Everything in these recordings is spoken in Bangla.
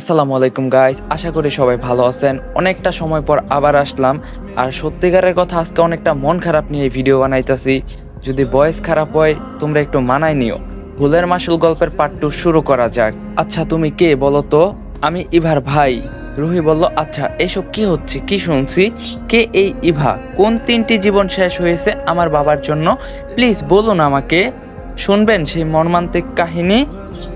আসসালামু আলাইকুম গাইস আশা করি সবাই ভালো আছেন। অনেকটা সময় পর আবার আসলাম। আর সত্যিকারের কথা, আজকে অনেকটা মন খারাপ নিয়ে ভিডিও বানাইতেছি। যদি বয়স খারাপ হয়, তোমরা একটু মানায় নিও। ভুলের মাসুল গল্পের পার্ট টু শুরু করা যাক। আচ্ছা তুমি কে বলো তো? আমি ইভার ভাই। রুহি বলল আচ্ছা এসব কি হচ্ছে? কি শুনছি? কে এই ইভা? কোন তিনটি জীবন শেষ হয়েছে আমার বাবার জন্য? প্লিজ বলুন আমাকে। শুনবেন সেই মর্মান্তিক কাহিনী?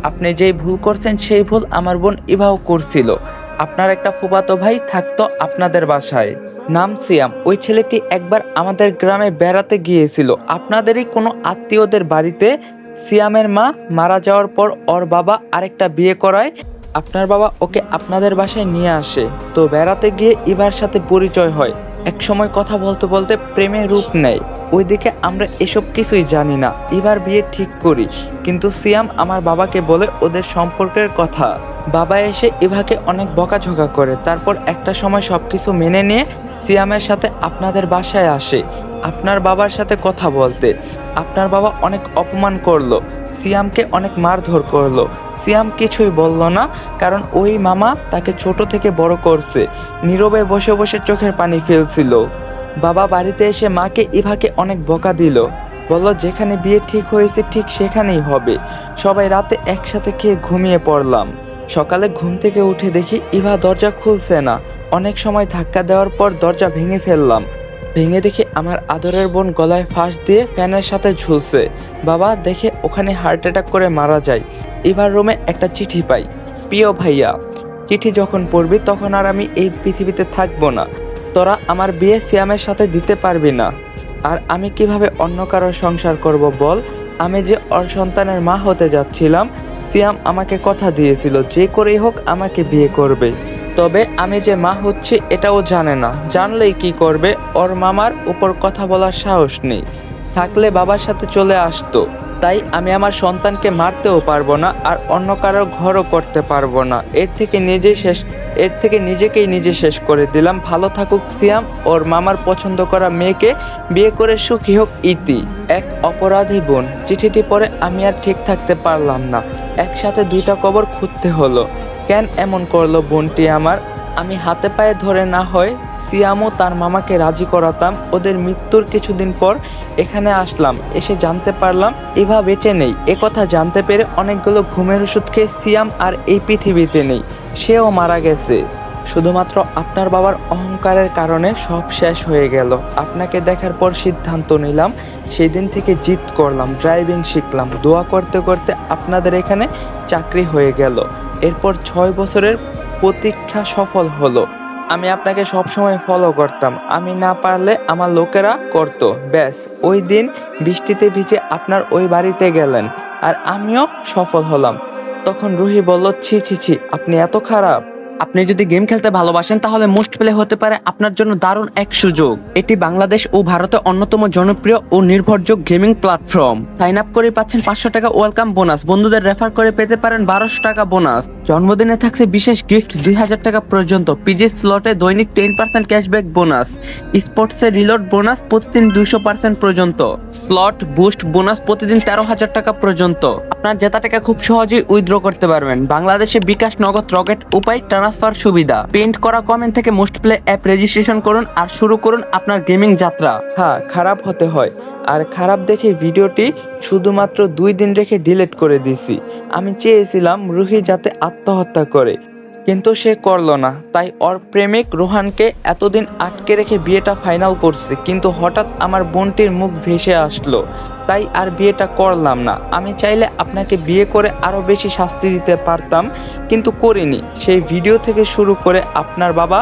আপনি যেই ভুল করছেন, সেই ভুল আমার বোন ইভাও করছিল। আপনার একটা ফুফাতো ভাই থাকতো আপনাদের বাসায়। নাম সিয়াম। ওই ছেলেটি একবার আমাদের গ্রামে বেড়াতে গিয়েছিল। আপনাদেরই কোনো আত্মীয়দের বাড়িতে সিয়ামের মা মারা যাওয়ার পর ওর বাবা আরেকটা বিয়ে করায়। আপনার বাবা ওকে আপনাদের বাসায় নিয়ে আসে। তো বেড়াতে গিয়ে ইভার সাথে পরিচয় হয়। এক সময় কথা বলতে বলতে প্রেমে রূপ নেয়। ওইদিকে আমরা এসব কিছুই জানি না। এবার বিয়ে ঠিক করি কিন্তু সিয়াম আমার বাবাকে বলে ওদের সম্পর্কের কথা। বাবা এসে ইভাকে অনেক বকাঝকা করে। তারপর একটা সময় সব কিছু মেনে নিয়ে সিয়ামের সাথে আপনাদের বাসায় আসে। আপনার বাবার সাথে কথা বলতে। আপনার বাবা অনেক অপমান করল। সিয়ামকে অনেক মারধর করল। সিয়াম কিছুই বলল না, কারণ ওই মামা তাকে ছোট থেকে বড় করছে। নীরবে বসে বসে চোখের পানি ফেলছিল। বাবা বাড়িতে এসে মাকে ইভাকে অনেক বকা দিল। বলল, যেখানে বিয়ে ঠিক হয়েছে, ঠিক সেখানেই হবে। সবাই রাতে একসাথে খেয়ে ঘুমিয়ে পড়লাম। সকালে ঘুম থেকে উঠে দেখি ইভা দরজা খুলছে না। অনেক সময় ধাক্কা দেওয়ার পর দরজা ভেঙে ফেললাম। ভেঙে দেখি আমার আদরের বোন গলায় ফাঁস দিয়ে ফ্যানের সাথে ঝুলছে। বাবা দেখে ওখানে হার্ট অ্যাটাক করে মারা যায়। এবার রুমে একটা চিঠি পাই। প্রিয় ভাইয়া, চিঠি যখন পড়বি তখন আর আমি এই পৃথিবীতে থাকব না। তোরা আমার বিয়ে সিয়ামের সাথে দিতে পারবি না। আর আমি কীভাবে অন্য কারোর সংসার করব বল? আমি যে ওর সন্তানের মা হতে যাচ্ছিলাম, সিয়াম আমাকে কথা দিয়েছিল, যে করেই হোক আমাকে বিয়ে করবে। তবে আমি যে মা হচ্ছি, এটাও জানে না। জানলেই কি করবে? ওর মামার উপর কথা বলার সাহস নেই। থাকলে বাবার সাথে চলে আসতো। তাই আমি আমার সন্তানকে মারতেও পারব না আর অন্য কারোর ঘরও করতে পারব না। এর থেকে নিজেই শেষ এর থেকে নিজেকেই নিজে শেষ করে দিলাম। ভালো থাকুক সিয়াম। ওর মামার পছন্দ করা মেয়েকে বিয়ে করে সুখী হোক ইতি। এক অপরাধী বোন। চিঠিটি পরে আমি আর ঠিক থাকতে পারলাম না। একসাথে দুইটা কবর খুঁজতে হলো। কেন এমন করল বোনটি আমার? আমি হাতে পায়ে ধরে না হয় সিয়ামও তার মামাকে রাজি করাতাম। ওদের মৃত্যুর কিছুদিন পর এখানে আসলাম, এসে জানতে পারলাম ইভা বেঁচে নেই। কথা জানতে পেরে অনেকগুলো ঘুমের ওষুধ খেয়ে সিয়াম আর এই পৃথিবীতে নেই, সেও মারা গেছে। শুধুমাত্র আপনার বাবার অহংকারের কারণে সব শেষ হয়ে গেল। আপনাকে দেখার পর সিদ্ধান্ত নিলাম সেই দিন থেকে জিত করলাম, ড্রাইভিং শিখলাম, দোয়া করতে করতে আপনাদের এখানে চাকরি হয়ে গেল। এরপর ছয় বছরের প্রতীক্ষা সফল হলো। আমি আপনাকে সবসময় ফলো করতাম। আমি না পারলে আমার লোকেরা করত। ব্যাস, ওই দিন বৃষ্টিতে ভিজে আপনার ওই বাড়িতে গেলেন। আর আমিও সফল হলাম। তখন রুহি বলল, ছি ছি ছি, আপনি এত খারাপ। আপনি যদি গেম খেলতে ভালোবাসেন, তাহলে মোস্ট প্লে হতে পারে আপনার জন্য দারুণ এক সুযোগ। এটি বাংলাদেশ ও ভারতের অন্যতম জনপ্রিয় ও নির্ভরযোগ্য গেমিং প্ল্যাটফর্ম। সাইন আপ করে পাচ্ছেন পাঁচশো টাকা ওয়েলকাম বোনাস। বন্ধুদের রেফার করে পেতে পারেন বারোশো টাকা বোনাস। জন্মদিনে থাকছে বিশেষ গিফট, দুই হাজার টাকা পর্যন্ত। পিজি স্লটে দৈনিক টেন পার্সেন্ট ক্যাশব্যাক বোনাস। স্পোর্টসে রিলোড বোনাস প্রতিদিন দুইশো পার্সেন্ট পর্যন্ত। স্লট বুস্ট বোনাস প্রতিদিন তেরো হাজার টাকা পর্যন্ত। আপনার জেতা টাকা খুব সহজেই উইথড্র করতে পারবেন। বাংলাদেশে বিকাশ নগদ রকেট উপায় ট্রান্সফার সুবিধা। পেন্ট করা কমেন্ট থেকে মোস্ট প্লে অ্যাপ রেজিস্ট্রেশন করুন আর শুরু করুন আপনার গেমিং যাত্রা। হ্যাঁ খারাপ হতে হয়। আর খারাপ দেখে ভিডিওটি শুধুমাত্র দুই দিন রেখে ডিলিট করে দিছি আমি চেয়েছিলাম রুহি যাতে আত্মহত্যা করে। কিন্তু সে করল না। তাই ওর প্রেমিক রোহানকে এতদিন আটকে রেখে বিয়েটা ফাইনাল করছে, কিন্তু হঠাৎ আমার বোনটির মুখ ভেসে আসলো। তাই আর বিয়েটা করলাম না। আমি চাইলে আপনাকে বিয়ে করে আরও বেশি শাস্তি দিতে পারতাম, কিন্তু করিনি। সেই ভিডিও থেকে শুরু করে আপনার বাবা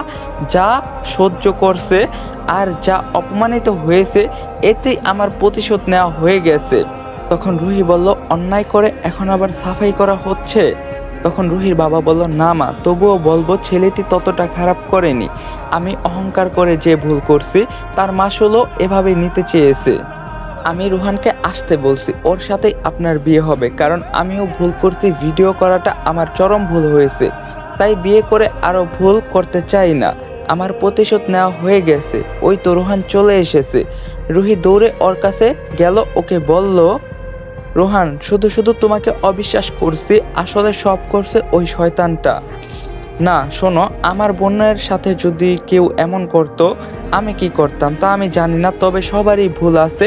যা সহ্য করছে আর যা অপমানিত হয়েছে, এতেই আমার প্রতিশোধ নেওয়া হয়ে গেছে। তখন রুহি বলল, অন্যায় করে এখন আবার সাফাই করা হচ্ছে? তখন রুহির বাবা বলল, না মা, তবুও বলব ছেলেটি ততটা খারাপ করেনি। আমি অহংকার করে যে ভুল করছি, তার মাসুলও এভাবে নিতে চেয়েছে। আমি রুহানকে আসতে বলছি, ওর সাথেই আপনার বিয়ে হবে, কারণ আমিও ভুল করছি, ভিডিও করাটা আমার চরম ভুল হয়েছে। তাই বিয়ে করে আরও ভুল করতে চাই না। আমার প্রতিশোধ নেওয়া হয়ে গেছে, ওই তো রোহান চলে এসেছে। রুহি দৌড়ে ওর কাছে গেল, ওকে বলল রোহান, শুধু শুধু তোমাকে অবিশ্বাস করছি, আসলে সব করছে ওই শয়তানটা। না, শোনো, আমার বোনের সাথে যদি কেউ এমন করতো, আমি কি করতাম তা আমি জানি না, তবে সবারই ভুল আছে,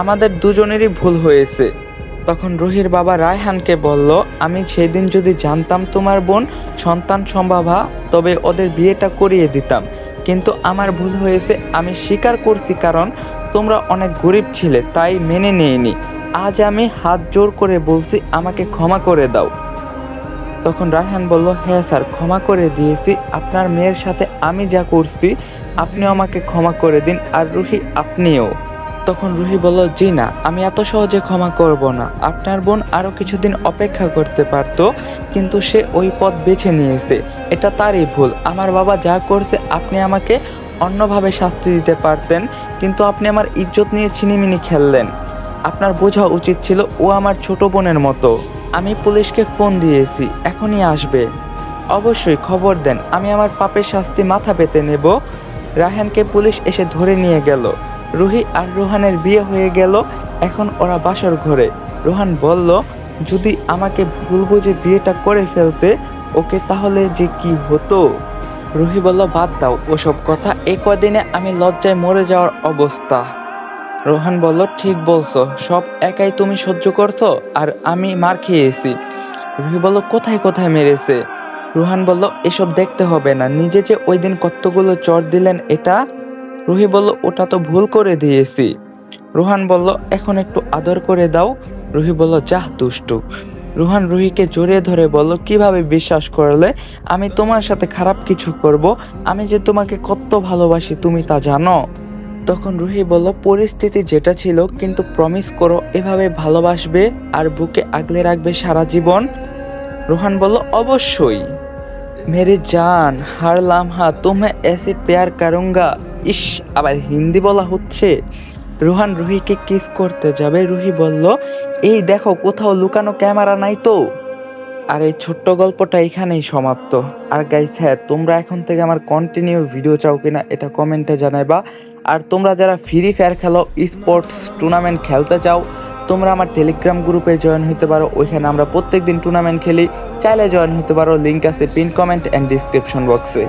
আমাদের দুজনেরই ভুল হয়েছে। তখন রুহির বাবা রায়হানকে বলল, আমি সেদিন যদি জানতাম তোমার বোন সন্তান সম্ভাবা তবে ওদের বিয়েটা করিয়ে দিতাম। কিন্তু আমার ভুল হয়েছে, আমি স্বীকার করছি কারণ তোমরা অনেক গরিব ছিলে, তাই মেনে নিইনি আজ আমি হাত জোর করে বলছি, আমাকে ক্ষমা করে দাও। তখন রায়হান বলল হ্যাঁ স্যার, ক্ষমা করে দিয়েছি। আপনার মেয়ের সাথে আমি যা করছি, আপনিও আমাকে ক্ষমা করে দিন, আর রুহি আপনিও। তখন রুহি বলল, জি না, আমি এত সহজে ক্ষমা করব না। আপনার বোন আরও কিছুদিন অপেক্ষা করতে পারতো, কিন্তু সে ওই পথ বেছে নিয়েছে। এটা তারই ভুল। আমার বাবা যা করছে, আপনি আমাকে অন্যভাবে শাস্তি দিতে পারতেন, কিন্তু আপনি আমার ইজ্জত নিয়ে ছিনিমিনি খেললেন। আপনার বোঝা উচিত ছিল ও আমার ছোট বোনের মতো। আমি পুলিশকে ফোন দিয়েছি, এখনই আসবে। অবশ্যই খবর দেন, আমি আমার পাপের শাস্তি মাথা পেতে নেব। রাহানকে পুলিশ এসে ধরে নিয়ে গেল। রুহি আর রোহানের বিয়ে হয়ে গেল, এখন ওরা বাসর ঘরে। রোহান বলল, যদি আমাকে ভুল বুঝে বিয়েটা করে ফেলতে, ওকে তাহলে যে কি হতো? রুহি বলল, বাদ দাও ওসব কথা এই কদিনে আমি লজ্জায় মরে যাওয়ার অবস্থা। রোহান বলল, ঠিক বলছো, সব একাই তুমি সহ্য করছ? আর আমি মার খেয়েছি। রুহি বলল, কোথায় কোথায় মেরেছে? রুহান বলল, এসব দেখতে হবে না, নিজে যে ওই দিন কতগুলো চর দিলেন এটা? রুহি বলল, ওটা তো ভুল করে দিয়েছি। রুহান বলল, এখন একটু আদর করে দাও। রুহি বলল, যাহ, দুষ্টু। রুহান রুহিকে জড়িয়ে ধরে বলল, কীভাবে বিশ্বাস করলে আমি তোমার সাথে খারাপ কিছু করব? আমি যে তোমাকে কত ভালোবাসি, তুমি তা জানো? তখন রুহি বলল, পরিস্থিতি যেটা ছিল, কিন্তু প্রমিস করো, এভাবে ভালোবাসবে আর বুকে আগলে রাখবে সারা জীবন? রোহান বলল, অবশ্যই। মেরে জান হার লামহা তুমি এসে পেয়ার করুঙ্গা। ইস, আবার হিন্দি বলা হচ্ছে? রোহান রুহিকে কিস করতে যাবে। রুহি বলল, এই দেখো, কোথাও লুকানো ক্যামেরা নাই তো? আর এই ছোট্ট গল্পটা এখানেই সমাপ্ত। আর গাইস হ্যাঁ তোমরা এখন থেকে আমার কন্টিনিউ ভিডিও চাও কিনা এটা কমেন্টে জানাইবা। আর তোমরা যারা ফ্রি ফায়ার খেলো স্পোর্টস টুর্নামেন্ট খেলতে চাও, তোমরা আমার টেলিগ্রাম গ্রুপে জয়েন হতে পারো। ওইখানে আমরা প্রত্যেকদিন টুর্নামেন্ট খেলি। চাইলে জয়েন হতে পারো লিঙ্ক আছে পিন কমেন্ট অ্যান্ড ডিসক্রিপশন বক্সে